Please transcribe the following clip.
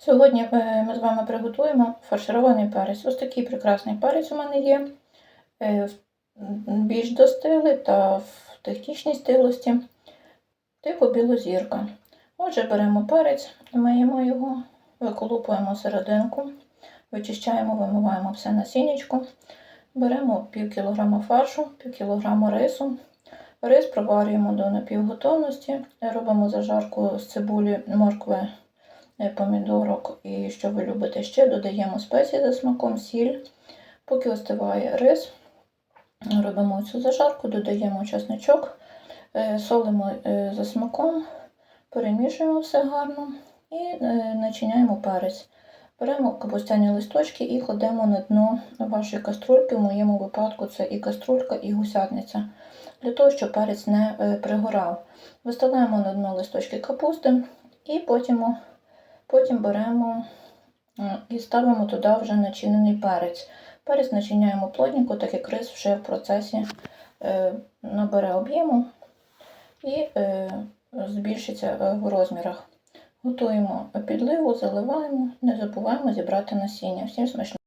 Сьогодні е, ми з вами приготуємо фарширований перець. Ось такий прекрасний перець у мене є. е, Більш достилий та в технічній стилості, типу білозірка. Отже, беремо перець, миємо його, виколупуємо серединку, вичищаємо, вимиваємо все насіннячко. Беремо пів кілограма фаршу, пів кілограма рису. Рис проварюємо до напівготовності, робимо зажарку з цибулі, моркви, помідорок і що ви любите ще, додаємо спеції за смаком, сіль. Поки остиває рис, робимо цю зажарку, додаємо чесничок, е, солимо е, за смаком, перемішуємо все гарно і е, начиняємо перець. Беремо капустяні листочки і кладемо на дно вашої каструльки. В моєму випадку це і каструлька, і гусятниця, для того, щоб перець не е, пригорав. Виставляємо на дно листочки капусти і потім, потім беремо і ставимо туди вже начинений перець. Перець начиняємо плотненько, так як рис вже в процесі е, набере об'єму і е, збільшиться е, в розмірах. Готуємо підливу, заливаємо, не забуваємо зібрати насіння. Всім смачного!